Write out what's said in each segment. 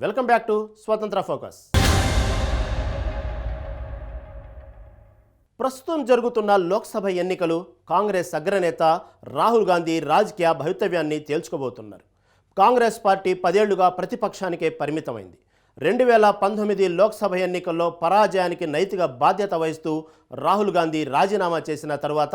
Welcome back to Swatantra focus. ప్రస్తుతం జరుగుతున్న లోక్సభ ఎన్నికలు కాంగ్రెస్ అగ్రనేత రాహుల్ గాంధీ రాజకీయ భవితవ్యాన్ని తేల్చుకోబోతున్నారు. కాంగ్రెస్ పార్టీ పదేళ్ళుగా ప్రతిపక్షానికే పరిమితమైంది. రెండు వేల పంతొమ్మిది లోక్సభ ఎన్నికల్లో పరాజయానికి నైతిక బాధ్యత వహిస్తూ రాహుల్ గాంధీ రాజీనామా చేసిన తర్వాత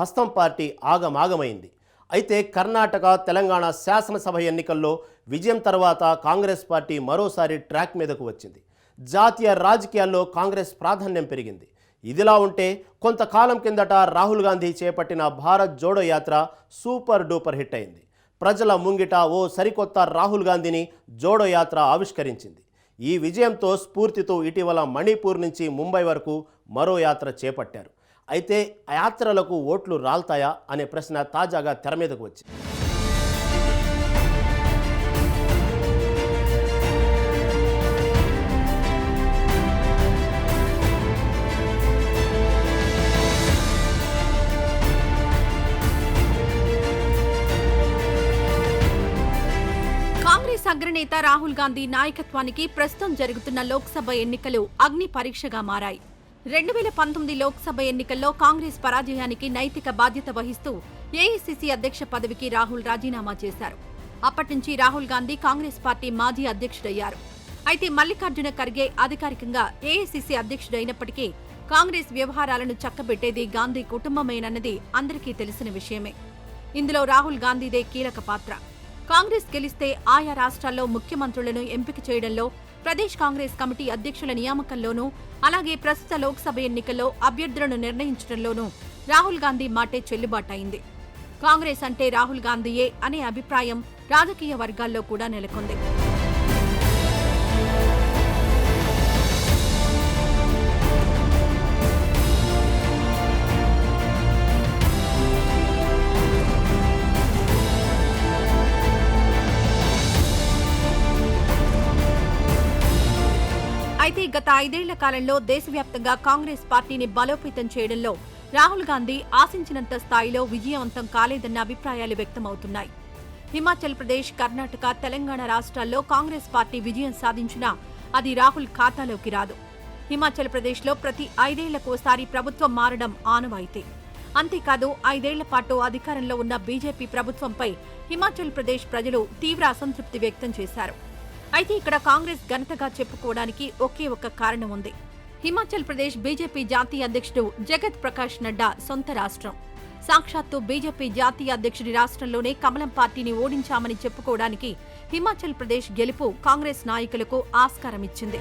హస్తం పార్టీ ఆగమాగమైంది. అయితే కర్ణాటక తెలంగాణ శాసనసభ ఎన్నికల్లో విజయం తర్వాత కాంగ్రెస్ పార్టీ మరోసారి ట్రాక్ మీదకు వచ్చింది. జాతీయ రాజకీయాల్లో కాంగ్రెస్ ప్రాధాన్యం పెరిగింది. ఇదిలా ఉంటే కొంతకాలం కిందట రాహుల్ గాంధీ చేపట్టిన Bharat Jodo Yatra super duper hit అయింది. ప్రజల ముంగిట ఓ సరికొత్త రాహుల్ గాంధీని జోడో యాత్ర ఆవిష్కరించింది. ఈ విజయంతో స్ఫూర్తితో ఇటీవల మణిపూర్ నుంచి ముంబై వరకు మరో యాత్ర చేపట్టారు. అయితే ఆ యాత్రలకు ఓట్లు రాల్తాయా అనే ప్రశ్న తాజాగా తెర మీదకు వచ్చింది. కాంగ్రెస్ అగ్రనేత రాహుల్ గాంధీ నాయకత్వానికి ప్రస్తుతం జరుగుతున్న లోక్సభ ఎన్నికలు అగ్ని పరీక్షగా మారాయి. రెండు వేల పంతొమ్మిది లోక్సభ ఎన్నికల్లో కాంగ్రెస్ పరాజయానికి నైతిక బాధ్యత వహిస్తూ ఏఐసిసి అధ్యక్ష పదవికి రాహుల్ రాజీనామా చేశారు. అప్పటి నుంచి రాహుల్ గాంధీ కాంగ్రెస్ పార్టీ మాజీ అధ్యక్షుడయ్యారు. అయితే మల్లికార్జున ఖర్గే అధికారికంగా ఏఐసిసి అధ్యక్షుడైనప్పటికీ కాంగ్రెస్ వ్యవహారాలను చక్కబెట్టేది గాంధీ కుటుంబమేనన్నది అందరికీ తెలిసిన విషయమే. ఇందులో రాహుల్ గాంధీదే కీలక పాత్ర. కాంగ్రెస్ గెలిస్తే ఆయా రాష్ట్రాల్లో ముఖ్యమంత్రులను ఎంపిక చేయడంలో ప్రదేశ్ కాంగ్రెస్ కమిటీ అధ్యక్షుల నియామకంలోనూ అలాగే ప్రస్తుత లోక్సభ ఎన్నికల్లో అభ్యర్థులను నిర్ణయించడంలోనూ రాహుల్ గాంధీ మాటే చెల్లుబాటైంది కాంగ్రెస్ అంటే రాహుల్ గాంధీయే అనే అభిప్రాయం రాజకీయ వర్గాల్లో కూడా నెలకొంది. గత ఐదేళ్ళ కాలంలో దేశవ్యాప్తంగా కాంగ్రెస్ పార్టీని బలోపేతం చేయడంలో రాహుల్ గాంధీ ఆశించినంత స్థాయిలో విజయవంతం కాలేదన్న అభిప్రాయాలు వ్యక్తమవుతున్నాయి. హిమాచల్ ప్రదేశ్ కర్ణాటక తెలంగాణ రాష్ట్రాల్లో కాంగ్రెస్ పార్టీ విజయం సాధించినా అది రాహుల్ ఖాతాలోకి రాదు. హిమాచల్ ప్రదేశ్లో ప్రతి ఐదేళ్ళకోసారి ప్రభుత్వం మారడం ఆనవాయితీ. అంతేకాదు ఐదేళ్ళ పాటు అధికారంలో ఉన్న బీజేపీ ప్రభుత్వంపై హిమాచల్ ప్రదేశ్ ప్రజలు తీవ్ర అసంతృప్తి వ్యక్తం చేశారు. అయితే ఇక్కడ కాంగ్రెస్ ఘనతగా చెప్పుకోవడానికి ఒకే ఒక కారణం ఉంది. హిమాచల్ ప్రదేశ్ బీజేపీ జాతీయ అధ్యక్షుడు జగత్ ప్రకాష్ నడ్డా సొంత రాష్ట్రం. సాక్షాత్తు బీజేపీ జాతీయ అధ్యక్షుడి రాష్ట్రంలోనే కమలం పార్టీని ఓడించామని చెప్పుకోవడానికి హిమాచల్ ప్రదేశ్ గెలుపు కాంగ్రెస్ నాయకులకు ఆస్కారమిచ్చింది.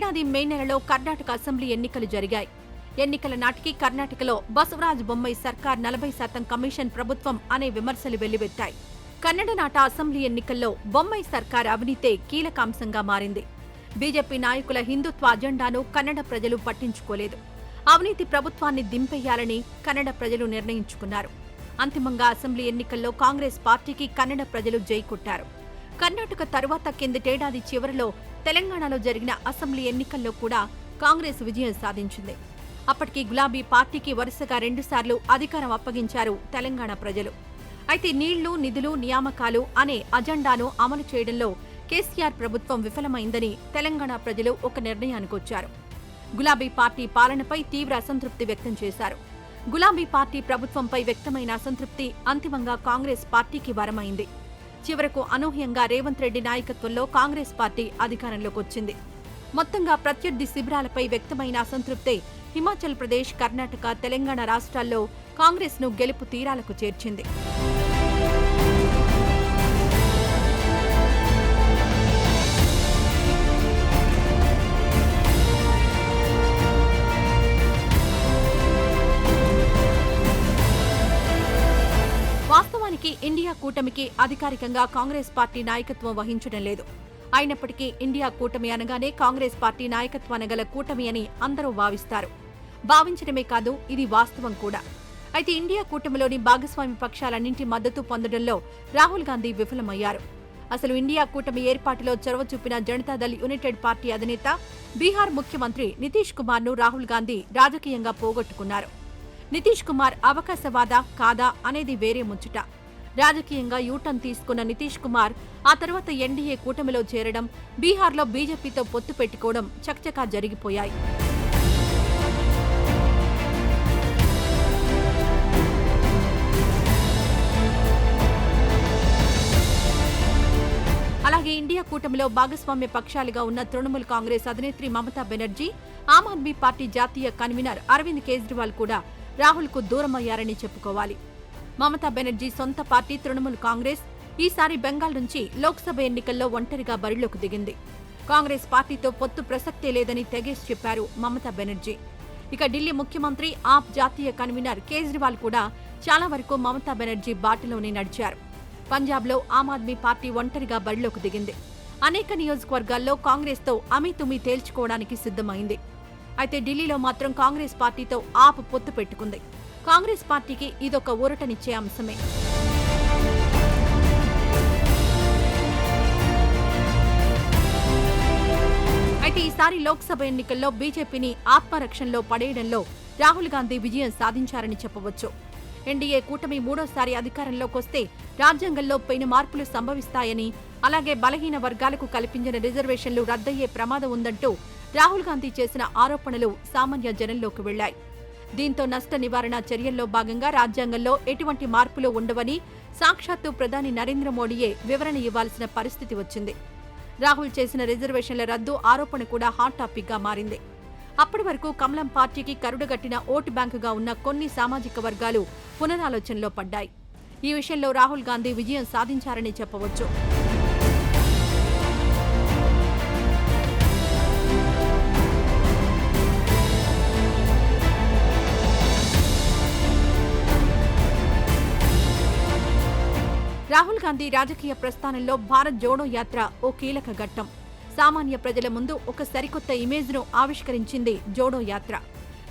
ఇక మే నెలలో కర్ణాటక అసెంబ్లీ ఎన్నికలు జరిగాయి. ఎన్నికల నాటికి కర్ణాటకలో బసవరాజ్ బొమ్మాయి సర్కార్ నలభై శాతం కమిషన్ ప్రభుత్వం అనే విమర్శలు వెల్లువెత్తాయి. కన్నడ నాట అసెంబ్లీ ఎన్నికల్లో బొమ్మాయి సర్కార్ అవినీతే కీలక అంశంగా మారింది. బీజేపీ నాయకుల హిందుత్వ అజెండాను కన్నడ ప్రజలు పట్టించుకోలేదు. అవినీతి ప్రభుత్వాన్ని దింపేయాలని కన్నడ ప్రజలు నిర్ణయించుకున్నారు. అంతిమంగా అసెంబ్లీ ఎన్నికల్లో కాంగ్రెస్ పార్టీకి కన్నడ ప్రజలు జై కొట్టారు. కర్ణాటక తరువాత కిందటేడాది చివరిలో తెలంగాణలో జరిగిన అసెంబ్లీ ఎన్నికల్లో కూడా కాంగ్రెస్ విజయం సాధించింది. అప్పటికి గులాబీ పార్టీకి వరుసగా రెండుసార్లు అధికారం అప్పగించారు తెలంగాణ ప్రజలు. అయితే నీళ్ళు నిధులు నియామకాలు అనే అజెండాను అమలు చేయడంలో కేసీఆర్ ప్రభుత్వం విఫలమైందని తెలంగాణ ప్రజలు ఒక నిర్ణయానికి వచ్చారు. గులాబీ పార్టీ పాలనపై తీవ్ర అసంతృప్తి వ్యక్తం చేశారు. గులాబీ పార్టీ ప్రభుత్వంపై వ్యక్తమైన అసంతృప్తి అంతిమంగా కాంగ్రెస్ పార్టీకి వరమైంది. చివరకు అనూహ్యంగా రేవంత్ రెడ్డి నాయకత్వంలో కాంగ్రెస్ పార్టీ అధికారంలోకి వచ్చింది. మొత్తంగా ప్రత్యర్థి శిబిరాలపై వ్యక్తమైన అసంతృప్తే హిమాచల్ ప్రదేశ్ కర్ణాటక తెలంగాణ రాష్ట్రాల్లో కాంగ్రెస్ను గెలుపు తీరాలకు చేర్చింది. ఇండియా కూటమికి అధికారికంగా కాంగ్రెస్ పార్టీ నాయకత్వం వహించడం లేదు. అయినప్పటికీ ఇండియా కూటమి అనగానే కాంగ్రెస్ పార్టీ నాయకత్వాన గల కూటమి అని అందరూ భావిస్తారు. భావించడమే కాదు ఇది వాస్తవం కూడా. అయితే ఇండియా కూటమిలోని భాగస్వామి పక్షాలన్నింటి మద్దతు పొందడంలో రాహుల్ గాంధీ విఫలమయ్యారు. అసలు ఇండియా కూటమి ఏర్పాటులో చొరవ చూపిన జనతాదళ్ యునైటెడ్ పార్టీ అధినేత బీహార్ ముఖ్యమంత్రి నితీష్ కుమార్ను రాహుల్ గాంధీ రాజకీయంగా పోగొట్టుకున్నారు. నితీష్ కుమార్ అవకాశవాద కాదా అనేది వేరే ముచ్చట. రాజకీయంగా యూటర్న్ తీసుకున్న నితీష్ కుమార్ ఆ తర్వాత ఎన్డీఏ కూటమిలో చేరడం బీహార్లో బీజేపీతో పొత్తు పెట్టుకోవడం చకచకా జరిగిపోయాయి. అలాగే ఇండియా కూటమిలో భాగస్వామ్య పక్షాలుగా ఉన్న తృణమూల్ కాంగ్రెస్ అధినేత్రి మమతా బెనర్జీ ఆమ్ ఆద్మీ పార్టీ జాతీయ కన్వీనర్ అరవింద్ కేజ్రీవాల్ కూడా రాహుల్కు దూరమయ్యారని చెప్పుకోవాలి. మమతా బెనర్జీ సొంత పార్టీ తృణమూల్ కాంగ్రెస్ ఈసారి బెంగాల్ నుంచి లోక్సభ ఎన్నికల్లో ఒంటరిగా బరిలోకి దిగింది. కాంగ్రెస్ పార్టీతో పొత్తు ప్రసక్తే లేదని తెగేసి చెప్పారు మమతా బెనర్జీ. ఇక ఢిల్లీ ముఖ్యమంత్రి ఆప్ జాతీయ కన్వీనర్ కేజ్రీవాల్ కూడా చాలా వరకు మమతా బెనర్జీ బాటలోనే నడిచారు. పంజాబ్లో ఆమ్ ఆద్మీ పార్టీ ఒంటరిగా బరిలోకి దిగింది. అనేక నియోజకవర్గాల్లో కాంగ్రెస్తో అమితుమి తేల్చుకోవడానికి సిద్ధమైంది. అయితే ఢిల్లీలో మాత్రం కాంగ్రెస్ పార్టీతో ఆప్ పొత్తు పెట్టుకుంది. కాంగ్రెస్ పార్టీకి ఇదొక ఊరటనిచ్చే అంశమే. అయితే ఈసారి లోక్సభ ఎన్నికల్లో బీజేపీని ఆత్మరక్షణలో పడేయడంలో రాహుల్ గాంధీ విజయం సాధించారని చెప్పవచ్చు. ఎన్డీఏ కూటమి మూడోసారి అధికారంలోకి వస్తే రాజ్యాంగంలో పెను మార్పులు సంభవిస్తాయని అలాగే బలహీన వర్గాలకు కల్పించిన రిజర్వేషన్లు రద్దయ్యే ప్రమాదం ఉందంటూ రాహుల్ గాంధీ చేసిన ఆరోపణలు సామాన్య జనంలోకి వెళ్ళాయి దీంతో నష్ట నివారణ చర్యల్లో భాగంగా రాజ్యాంగంలో ఎటువంటి మార్పులు ఉండవని సాక్షాత్తు ప్రధాని నరేంద్ర మోడీయే వివరణ ఇవ్వాల్సిన పరిస్థితి వచ్చింది. రాహుల్ చేసిన రిజర్వేషన్ల రద్దు ఆరోపణ కూడా హాట్ టాపిక్గా మారింది. అప్పటి వరకు కమలం పార్టీకి కరుడుగట్టిన ఓటు బ్యాంకుగా ఉన్న కొన్ని సామాజిక వర్గాలు పునరాలోచనలో పడ్డాయి. ఈ విషయంలో రాహుల్ గాంధీ విజయం సాధించారని చెప్పవచ్చు. గాంధీ రాజకీయ ప్రస్థానంలో భారత్ జోడో యాత్ర ఓ కీలక ఘట్టం. సామాన్య ప్రజల ముందు ఒక సరికొత్త ఇమేజ్ను ఆవిష్కరించింది జోడో యాత్ర.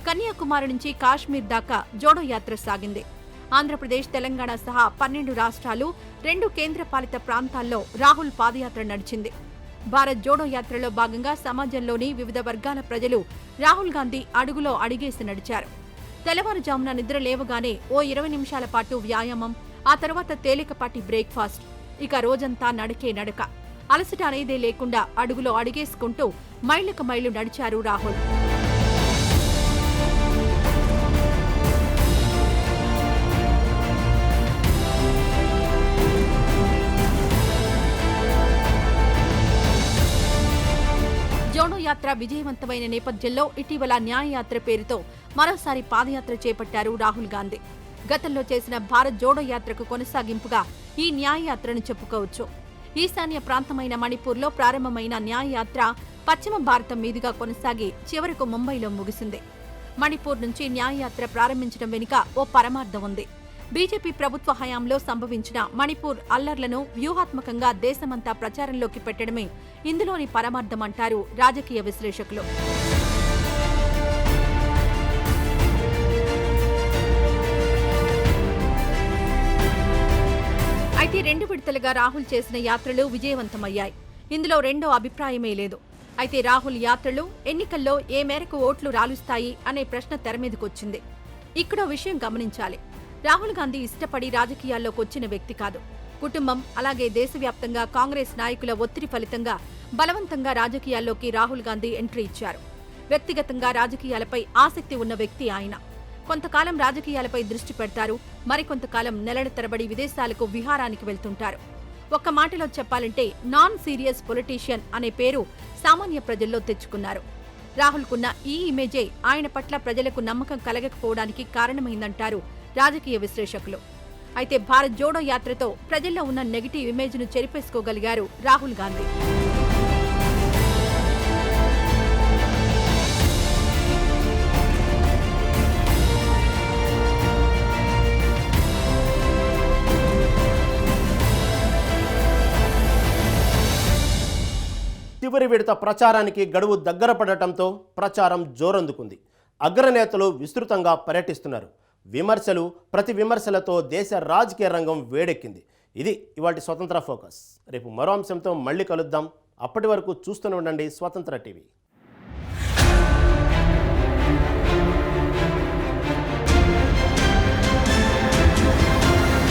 కన్యాకుమారి నుంచి కాశ్మీర్ దాకా జోడో యాత్ర సాగింది. ఆంధ్రప్రదేశ్ తెలంగాణ సహా పన్నెండు రాష్ట్రాలు రెండు కేంద్రపాలిత ప్రాంతాల్లో రాహుల్ పాదయాత్ర నడిచింది. భారత్ జోడో యాత్రలో భాగంగా సమాజంలోని వివిధ వర్గాల ప్రజలు రాహుల్ గాంధీ అడుగులో అడిగేసి నడిచారు. తెల్లవారుజామున నిద్ర లేవగానే ఓ ఇరవై నిమిషాల పాటు వ్యాయామం ఆ తర్వాత తేలికపాటి బ్రేక్ఫాస్ట్. ఇక రోజంతా నడకే నడక. అలసట అనేదే లేకుండా అడుగులో అడిగేసుకుంటూ మైళ్ళకు మైళ్ళు నడిచారు రాహుల్. జోడో యాత్ర విజయవంతమైన నేపథ్యంలో ఇటీవల న్యాయయాత్ర పేరుతో మరోసారి పాదయాత్ర చేపట్టారు రాహుల్ గాంధీ. గతంలో చేసిన భారత్ జోడో యాత్రకు కొనసాగింపుగా ఈ న్యాయయాత్రను చెప్పుకోవచ్చు. ఈశాన్య ప్రాంతమైన మణిపూర్లో ప్రారంభమైన న్యాయయాత్ర పశ్చిమ భారతం మీదుగా కొనసాగి చివరకు ముంబైలో ముగిసింది. మణిపూర్ నుంచి న్యాయయాత్ర ప్రారంభించడం వెనుక ఓ పరమార్థం ఉంది. బీజేపీ ప్రభుత్వ హయాంలో సంభవించిన మణిపూర్ అల్లర్లను వ్యూహాత్మకంగా దేశమంతా ప్రచారంలోకి పెట్టడమే ఇందులోని పరమార్థమంటారు రాజకీయ విశ్లేషకులు. విడతలుగా రాహుల్ చేసిన యాత్రలు విజయవంతమయ్యాయి. ఇందులో రెండో అభిప్రాయమే లేదు. అయితే రాహుల్ యాత్రలు ఎన్నికల్లో ఏ మేరకు ఓట్లు రాలుస్తాయి అనే ప్రశ్న తెర మీదకొచ్చింది. ఇక్కడో విషయం గమనించాలి. రాహుల్ గాంధీ ఇష్టపడి రాజకీయాల్లోకి వచ్చిన వ్యక్తి కాదు. కుటుంబం అలాగే దేశవ్యాప్తంగా కాంగ్రెస్ నాయకుల ఒత్తిడి ఫలితంగా బలవంతంగా రాజకీయాల్లోకి రాహుల్ గాంధీ ఎంట్రీ ఇచ్చారు. వ్యక్తిగతంగా రాజకీయాలపై ఆసక్తి ఉన్న వ్యక్తి ఆయన. కొంతకాలం రాజకీయాలపై దృష్టి పెడతారు. మరికొంతకాలం నెలల తరబడి విదేశాలకు విహారానికి వెళ్తుంటారు. ఒక్క మాటలో చెప్పాలంటే నాన్ సీరియస్ పొలిటీషియన్ అనే పేరు సామాన్య ప్రజల్లో తెచ్చుకున్నారు. రాహుల్కున్న ఈ ఇమేజే ఆయన పట్ల ప్రజలకు నమ్మకం కలగకపోవడానికి కారణమైందంటారు రాజకీయ విశ్లేషకులు. అయితే భారత్ జోడో యాత్రతో ప్రజల్లో ఉన్న నెగిటివ్ ఇమేజ్ను చెరిపేసుకోగలిగారు రాహుల్ గాంధీ. చివరి విడత ప్రచారానికి గడువు దగ్గర పడటంతో ప్రచారం జోరందుకుంది. అగ్రనేతలు విస్తృతంగా పర్యటిస్తున్నారు. విమర్శలు ప్రతి విమర్శలతో దేశ రాజకీయ రంగం వేడెక్కింది. ఇది ఇవాటి స్వతంత్ర ఫోకస్. రేపు మరో అంశంతో మళ్ళీ కలుద్దాం. అప్పటి వరకు చూస్తూనే ఉండండి స్వతంత్ర టీవీ.